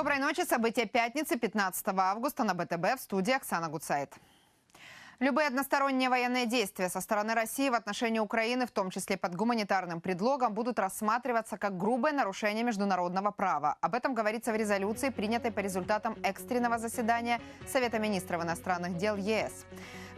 Доброй ночи. События пятницы, 15 августа на БТБ в студии Оксана Гуцайт. Любые односторонние военные действия со стороны России в отношении Украины, в том числе под гуманитарным предлогом, будут рассматриваться как грубое нарушение международного права. Об этом говорится в резолюции, принятой по результатам экстренного заседания Совета министров иностранных дел ЕС.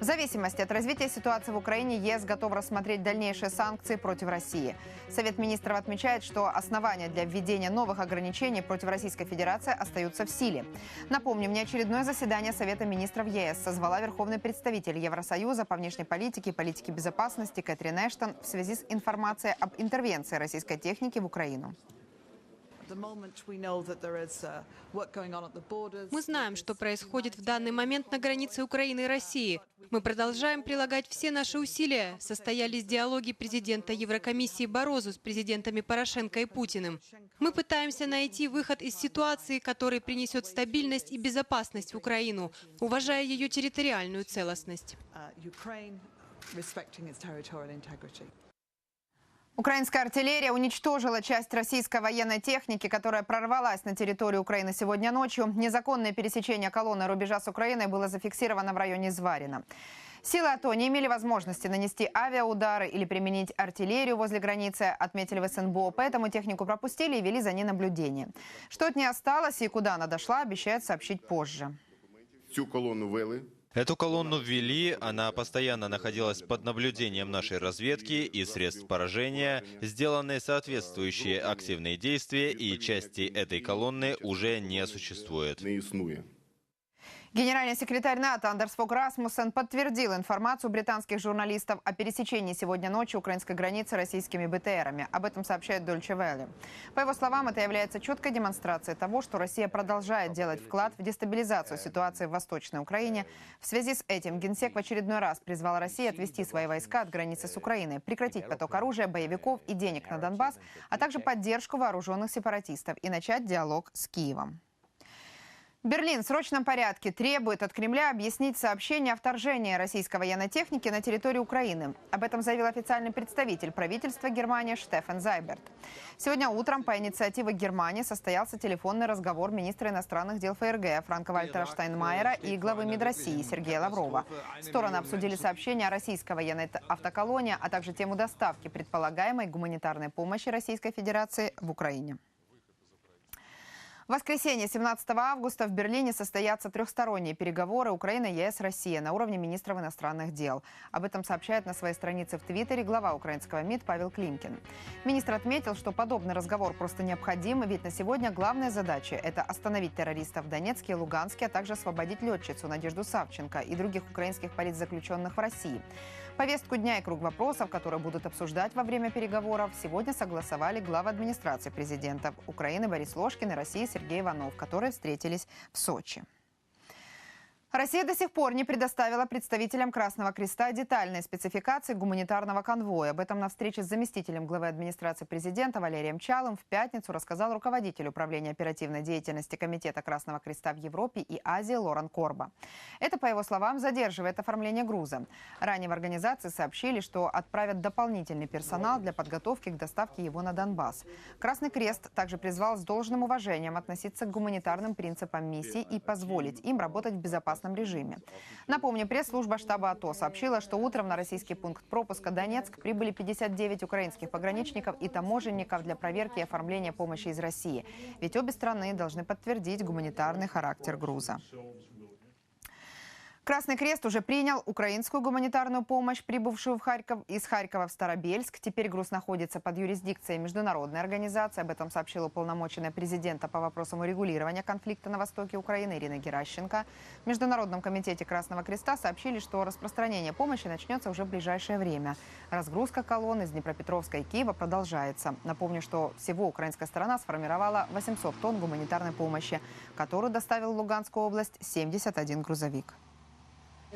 В зависимости от развития ситуации в Украине, ЕС готов рассмотреть дальнейшие санкции против России. Совет министров отмечает, что основания для введения новых ограничений против Российской Федерации остаются в силе. Напомню, внеочередное заседание Совета министров ЕС созвала верховный представитель Евросоюза по внешней политике и политике безопасности Кэтрин Эштон в связи с информацией об интервенции российской техники в Украину. Мы знаем, что происходит в данный момент на границе Украины и России. Мы продолжаем прилагать все наши усилия. Состоялись диалоги президента Еврокомиссии Борозу с президентами Порошенко и Путиным. Мы пытаемся найти выход из ситуации, который принесет стабильность и безопасность в Украину, уважая ее территориальную целостность. Украинская артиллерия уничтожила часть российской военной техники, которая прорвалась на территорию Украины сегодня ночью. Незаконное пересечение колонны рубежа с Украиной было зафиксировано в районе Зварина. Силы АТО не имели возможности нанести авиаудары или применить артиллерию возле границы, отметили в СНБО, поэтому технику пропустили и вели за ней наблюдение. Что от ней осталось и куда она дошла, обещают сообщить позже. Цю колонну вели Эту колонну ввели, она постоянно находилась под наблюдением нашей разведки и средств поражения, сделаны соответствующие активные действия, и части этой колонны уже не существует. Генеральный секретарь НАТО Андерс Фок Расмуссен подтвердил информацию британских журналистов о пересечении сегодня ночью украинской границы российскими БТРами. Об этом сообщает Дольче Велли. По его словам, это является четкой демонстрацией того, что Россия продолжает делать вклад в дестабилизацию ситуации в Восточной Украине. В связи с этим Генсек в очередной раз призвал Россию отвести свои войска от границы с Украиной, прекратить поток оружия, боевиков и денег на Донбасс, а также поддержку вооруженных сепаратистов и начать диалог с Киевом. Берлин в срочном порядке требует от Кремля объяснить сообщение о вторжении российской военной техники на территорию Украины. Об этом заявил официальный представитель правительства Германии Штефан Зайберт. Сегодня утром по инициативе Германии состоялся телефонный разговор министра иностранных дел ФРГ Франка Вальтера Штайнмайера и главы МИД России Сергея Лаврова. Стороны обсудили сообщение о российской военной автоколонии, а также тему доставки предполагаемой гуманитарной помощи Российской Федерации в Украине. В воскресенье, 17 августа, в Берлине состоятся трехсторонние переговоры Украины, ЕС, Россия на уровне министров иностранных дел. Об этом сообщает на своей странице в Твиттере глава украинского МИД Павел Климкин. Министр отметил, что подобный разговор просто необходим, ведь на сегодня главная задача – это остановить террористов в Донецке и Луганске, а также освободить летчицу Надежду Савченко и других украинских политзаключенных в России. Повестку дня и круг вопросов, которые будут обсуждать во время переговоров, сегодня согласовали главы администрации президентов Украины Борис Ложкин и России Сергей Иванов, которые встретились в Сочи. Россия до сих пор не предоставила представителям Красного Креста детальные спецификации гуманитарного конвоя. Об этом на встрече с заместителем главы администрации президента Валерием Чалым в пятницу рассказал руководитель управления оперативной деятельности Комитета Красного Креста в Европе и Азии Лорен Корба. Это, по его словам, задерживает оформление груза. Ранее в организации сообщили, что отправят дополнительный персонал для подготовки к доставке его на Донбасс. Красный Крест также призвал с должным уважением относиться к гуманитарным принципам миссии и позволить им работать в безопасном режиме. Напомню, пресс-служба штаба АТО сообщила, что утром на российский пункт пропуска Донецк прибыли 59 украинских пограничников и таможенников для проверки и оформления помощи из России. Ведь обе страны должны подтвердить гуманитарный характер груза. Красный Крест уже принял украинскую гуманитарную помощь, прибывшую в Харьков из Харькова в Старобельск. Теперь груз находится под юрисдикцией международной организации. Об этом сообщила уполномоченная президента по вопросам урегулирования конфликта на востоке Украины Ирина Геращенко. В Международном комитете Красного Креста сообщили, что распространение помощи начнется уже в ближайшее время. Разгрузка колонн из Днепропетровска и Киева продолжается. Напомню, что всего украинская сторона сформировала 800 тонн гуманитарной помощи, которую доставил в Луганскую область 71 грузовик.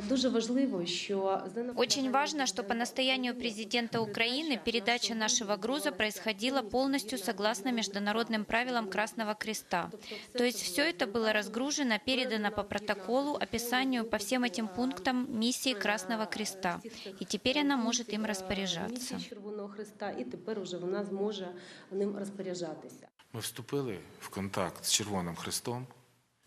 Дуже важливо, що Очень важно, что по настоянию президента Украины передача нашего груза происходила полностью согласно международным правилам Красного Креста. То есть все это было разгружено, передано по протоколу, описанию по всем этим пунктам миссии Красного Креста. И теперь она может им распоряжаться. місії Червоного Христа, і тепер уже вона зможе ним розпоряджатися. Ми вступили в контакт з Червоним Хрестом.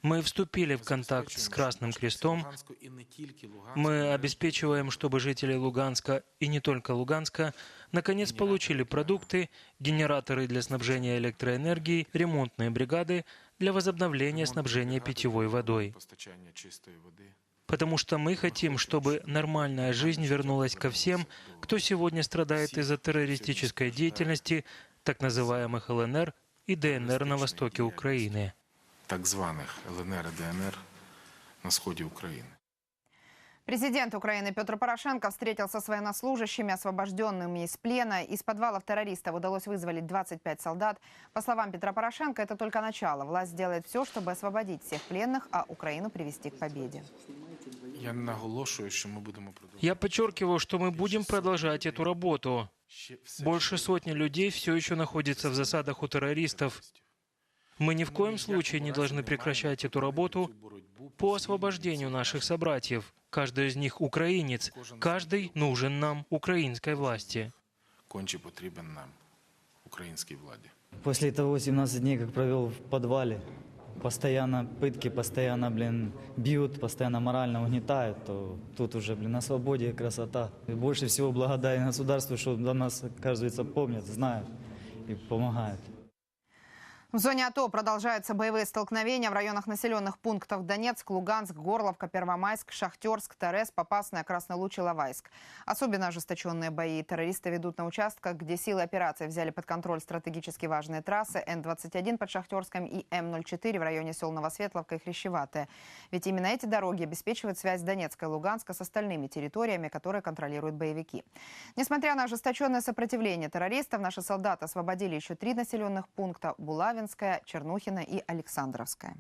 Мы вступили в контакт с Красным Крестом. Луганську і не тільки Луганську, Мы обеспечиваем, чтобы жители Луганска и не только Луганска наконец получили продукты, генераторы для снабжения электроэнергией, ремонтные бригады для возобновления снабжения питьевой водой. постачання чистої води. Потому что мы хотим, чтобы нормальная жизнь вернулась ко всем, кто сегодня страдает из-за террористической деятельности так называемых ЛНР и ДНР на востоке Украины. так званих ЛНР і ДНР на сході України. Президент Украины Петр Порошенко встретился с военнослужащими, освобожденными из плена. Из подвалов террористов удалось вызволить 25 солдат. По словам Петра Порошенко, это только начало. Власть сделает все, чтобы освободить всех пленных, а Украину привести к победе. Я наголошую, що ми будемо продовжувати. Я подчеркиваю, что мы будем продолжать эту работу. Ще все Больше сотни людей все еще находятся в засадах у террористов. Мы ни в коем случае не должны прекращать эту работу по освобождению наших собратьев. Каждый из них украинец. Каждый нужен нам, украинской власти. конче потрібен нам, українській владі. После того 17 дней, как провел в подвале, постоянно пытки, постоянно, блин, бьют, постоянно морально угнетают, то тут уже, блин, на свободе красота. И больше всего благодарен государству, что до нас, оказывается, помнят, знают и помогают. В зоне АТО продолжаются боевые столкновения в районах населенных пунктов Донецк, Луганск, Горловка, Первомайск, Шахтерск, Торез, Попасная, Красный Луч и Лавайск. Особенно ожесточенные бои террористы ведут на участках, где силы операции взяли под контроль стратегически важные трассы Н-21 под Шахтерском и М-04 в районе сел Новосветловка и Хрящеватая. Ведь именно эти дороги обеспечивают связь Донецка и Луганска с остальными территориями, которые контролируют боевики. Несмотря на ожесточенное сопротивление террористов, наши солдаты освободили еще три населенных пункта – Булавинская, Чернухина и Александровская.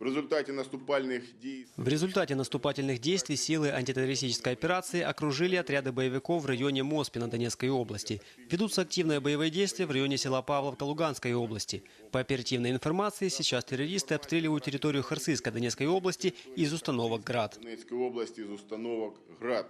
В результаті наступальних дій В результате наступательных действий силы антитеррористической операции окружили отряды боевиков в районе Моспина Донецкой области. Ведутся активные боевые действия в районе села Павловка Луганской области. По оперативной информации, сейчас террористы обстреливают территорию Харсыской Донецкой области из установок «Град». Донецької області з установок ГРАД.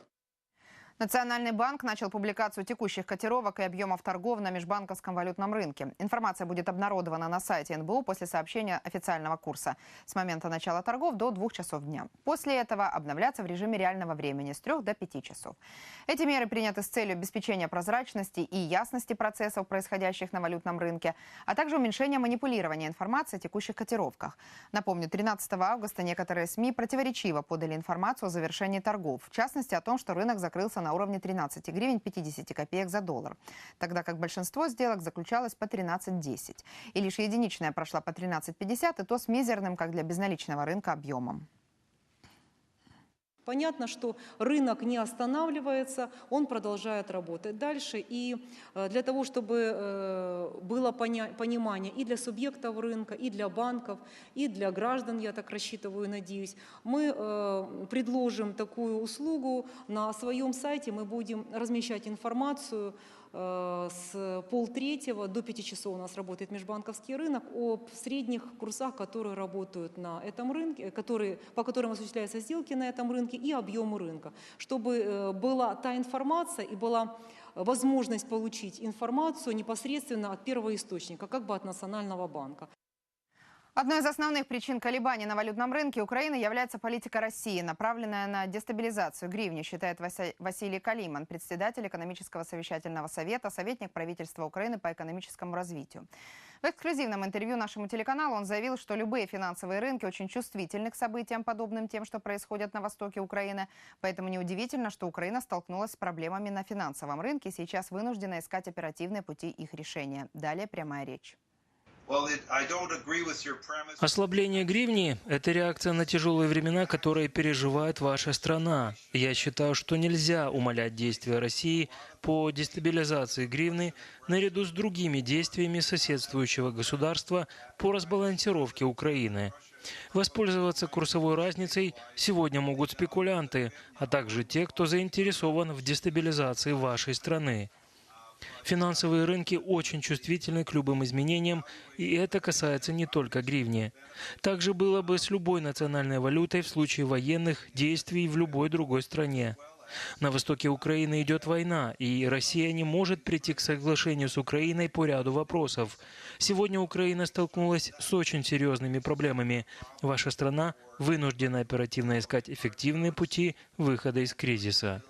Национальный банк начал публикацию текущих котировок и объемов торгов на межбанковском валютном рынке. Информация будет обнародована на сайте НБУ после сообщения официального курса с момента начала торгов до 2 часов дня. После этого обновляться в режиме реального времени с 3 до 5 часов. Эти меры приняты с целью обеспечения прозрачности и ясности процессов, происходящих на валютном рынке, а также уменьшения манипулирования информацией о текущих котировках. Напомню, 13 августа некоторые СМИ противоречиво подали информацию о завершении торгов. В частности, о том, что рынок закрылся на уровне 13 гривен 50 копеек за доллар, тогда как большинство сделок заключалось по 13.10. И лишь единичная прошла по 13.50, и то с мизерным, как для безналичного рынка, объемом. Понятно, что рынок не останавливается, он продолжает работать дальше. И э, для того, чтобы э, было понимание и для субъектов рынка, и для банков, и для граждан, я так рассчитываю надеюсь, мы э, предложим такую услугу. На своем сайте мы будем размещать информацию с полтретьего до пяти часов у нас работает межбанковский рынок об средних курсах, которые работают на этом рынке, которые, по которым осуществляются сделки на этом рынке и объемы рынка, чтобы э, была та информация и была возможность получить информацию непосредственно от первого источника, как бы от Национального банка. Одной из основных причин колебаний на валютном рынке Украины является политика России, направленная на дестабилизацию гривни, считает Василий Калиман, председатель экономического совещательного совета, советник правительства Украины по экономическому развитию. В эксклюзивном интервью нашему телеканалу он заявил, что любые финансовые рынки очень чувствительны к событиям, подобным тем, что происходят на востоке Украины. Поэтому неудивительно, что Украина столкнулась с проблемами на финансовом рынке и сейчас вынуждена искать оперативные пути их решения. Далее прямая речь. Ослабление гривни – это реакция на тяжелые времена, которые переживает ваша страна. Я считаю, что нельзя умалять действия России по дестабилизации гривны наряду с другими действиями соседствующего государства по разбалансировке Украины. Воспользоваться курсовой разницей сегодня могут спекулянты, а также те, кто заинтересован в дестабилизации вашей страны. Финансовые рынки очень чувствительны к любым изменениям, и это касается не только гривни. Также было бы с любой национальной валютой в случае военных действий в любой другой стране. На востоке Украины идет война, и Россия не может прийти к соглашению с Украиной по ряду вопросов. Сегодня Украина столкнулась с очень серьезными проблемами. Ваша страна вынуждена оперативно искать эффективные пути выхода из кризиса.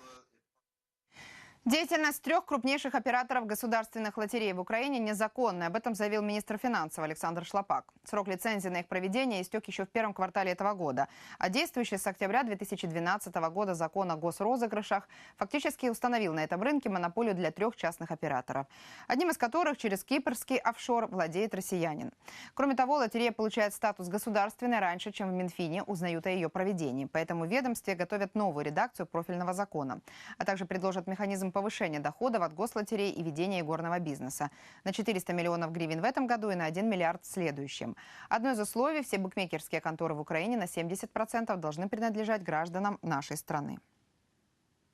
Деятельность трех крупнейших операторов государственных лотерей в Украине незаконная. Об этом заявил министр финансов Александр Шлопак. Срок лицензии на их проведение истек еще в первом квартале этого года. А действующий с октября 2012 года закон о госрозыгрышах фактически установил на этом рынке монополию для трех частных операторов. Одним из которых через кипрский офшор владеет россиянин. Кроме того, лотерея получает статус государственной раньше, чем в Минфине узнают о ее проведении. Поэтому в ведомстве готовят новую редакцию профильного закона. А также предложат механизм повышения доходов от гослотерей и ведения игорного бизнеса. На 400 миллионов гривен в этом году и на 1 миллиард в следующем. Одно из условий – все букмекерские конторы в Украине на 70% должны принадлежать гражданам нашей страны.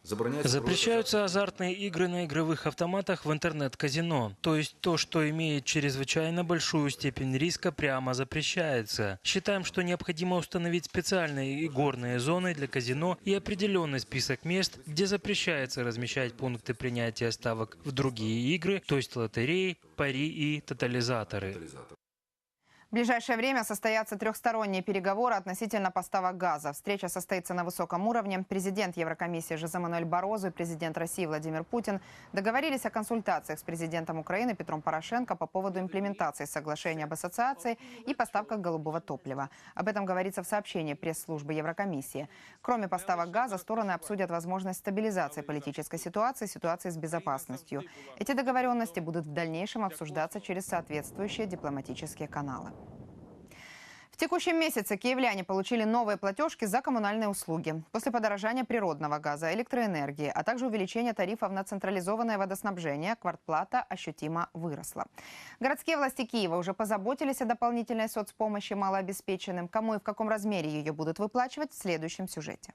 Запрещаются азартные игры на игровых автоматах в интернет-казино. То есть то, что имеет чрезвычайно большую степень риска, прямо запрещается. Считаем, что необходимо установить специальные игорные зоны для казино и определенный список мест, где запрещается размещать пункты принятия ставок в другие игры, то есть лотереи, пари и тотализаторы. В ближайшее время состоятся трехсторонние переговоры относительно поставок газа. Встреча состоится на высоком уровне. Президент Еврокомиссии Жозе Мануэль Борозу и президент России Владимир Путин договорились о консультациях с президентом Украины Петром Порошенко по поводу имплементации соглашения об ассоциации и поставках голубого топлива. Об этом говорится в сообщении пресс-службы Еврокомиссии. Кроме поставок газа, стороны обсудят возможность стабилизации политической ситуации, ситуации с безопасностью. Эти договоренности будут в дальнейшем обсуждаться через соответствующие дипломатические каналы. Текущем месяце киевляне получили новые платежки за коммунальные услуги. После подорожания природного газа, электроэнергии, а также увеличения тарифов на централизованное водоснабжение, квартплата ощутимо выросла. Городские власти Киева уже позаботились о дополнительной соцпомощи малообеспеченным. Кому и в каком размере ее будут выплачивать в следующем сюжете.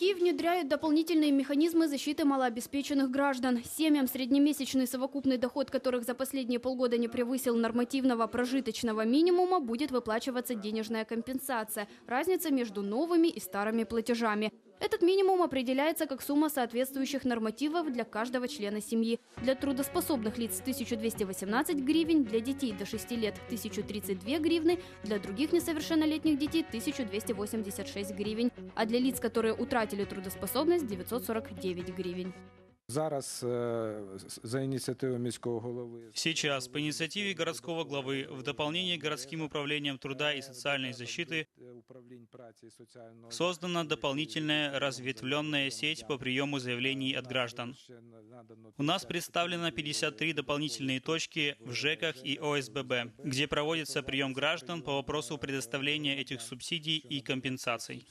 Киев внедряет дополнительные механизмы защиты малообеспеченных граждан. Семьям, среднемесячный совокупный доход которых за последние полгода не превысил нормативного прожиточного минимума, будет выплачиваться денежная компенсация. Разница между новыми и старыми платежами. Этот минимум определяется как сумма соответствующих нормативов для каждого члена семьи. Для трудоспособных лиц 1218 гривен, для детей до 6 лет 1032 гривны, для других несовершеннолетних детей 1286 гривен, а для лиц, которые утратили трудоспособность 949 гривен. Зараз э, за инициативой міського голови Сейчас по инициативе городского главы в дополнение к городским управлениям труда и социальной защиты создана дополнительная разветвленная сеть по приему заявлений от граждан. У нас представлено 53 дополнительные точки в ЖЭКах и ОСББ, где проводится прием граждан по вопросу предоставления этих субсидий и компенсаций.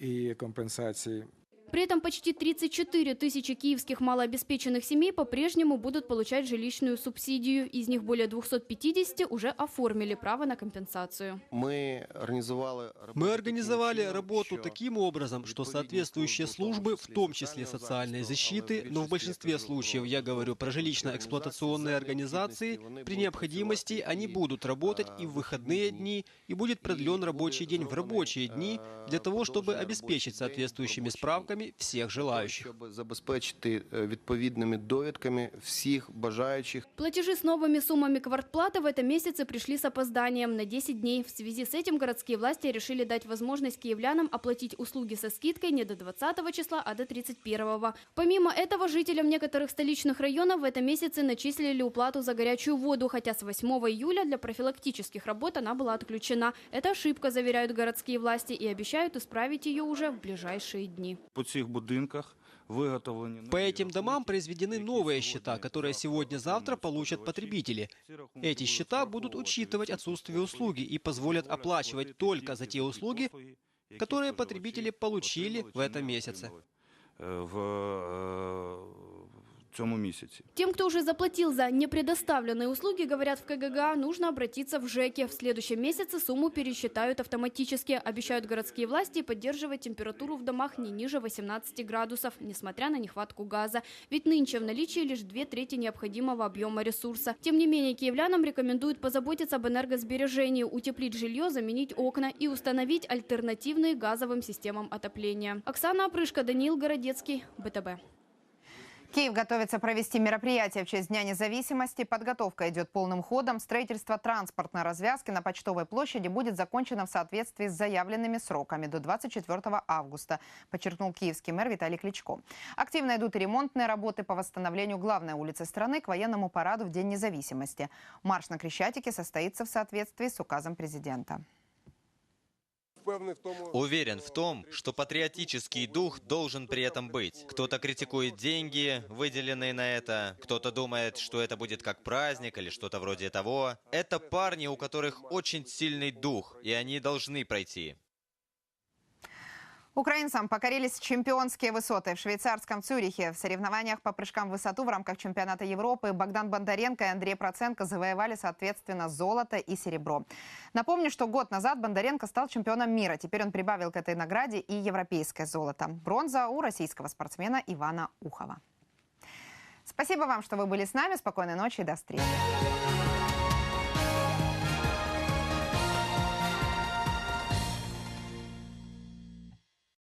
і компенсації. при этом почти 34 тысячи киевских малообеспеченных семей по-прежнему будут получать жилищную субсидию. Из них более 250 уже оформили право на компенсацию. Мы организовали, Мы организовали работу таким образом, что соответствующие службы, в том числе социальной защиты, но в большинстве случаев я говорю про жилищно-эксплуатационные организации, при необходимости они будут работать и в выходные дни, и будет продлен рабочий день в рабочие дни для того, чтобы обеспечить соответствующими справками всех желающих. щоб забезпечити е, відповідними довідками всіх бажаючих. Платежи с новыми суммами квартплаты в этом месяце пришли с опозданием на 10 дней. В связи с этим городские власти решили дать возможность киевлянам оплатить услуги со скидкой не до 20 числа, а до 31. Помимо этого, жителям некоторых столичных районов в этом месяце начислили уплату за горячую воду, хотя с 8 июля для профилактических работ она была отключена. Это ошибка, заверяют городские власти, и обещают исправить ее уже в ближайшие дни. По цих будинках виготовлені По этим домам произведены новые счета, которые сегодня-завтра получат потребители. Эти счета будут учитывать отсутствие услуги и позволят оплачивать только за те услуги, которые потребители получили в этом месяце. Е, цьому місяці. Тем, кто уже заплатил за непредоставленные услуги, говорят в КГГА, нужно обратиться в ЖЭКи. В следующем месяце сумму пересчитают автоматически. Обещают городские власти поддерживать температуру в домах не ниже 18 градусов, несмотря на нехватку газа. Ведь нынче в наличии лишь две трети необходимого объема ресурса. Тем не менее, киевлянам рекомендуют позаботиться об энергосбережении, утеплить жилье, заменить окна и установить альтернативные газовым системам отопления. Оксана Опрышко, Даниил Городецкий, БТБ. Киев готовится провести мероприятие в честь Дня независимости. Подготовка идет полным ходом. Строительство транспортной развязки на Почтовой площади будет закончено в соответствии с заявленными сроками до 24 августа, подчеркнул киевский мэр Виталий Кличко. Активно идут ремонтные работы по восстановлению главной улицы страны к военному параду в День независимости. Марш на Крещатике состоится в соответствии с указом президента. Уверен в том, что патриотический дух должен при этом быть. Кто-то критикует деньги, выделенные на это, кто-то думает, что это будет как праздник или что-то вроде того. Это парни, у которых очень сильный дух, и они должны пройти. Украинцам покорились чемпионские высоты в швейцарском Цюрихе. В соревнованиях по прыжкам в высоту в рамках чемпионата Европы Богдан Бондаренко и Андрей Проценко завоевали, соответственно, золото и серебро. Напомню, что год назад Бондаренко стал чемпионом мира. Теперь он прибавил к этой награде и европейское золото. Бронза у российского спортсмена Ивана Ухова. Спасибо вам, что вы были с нами. Спокойной ночи и до встречи.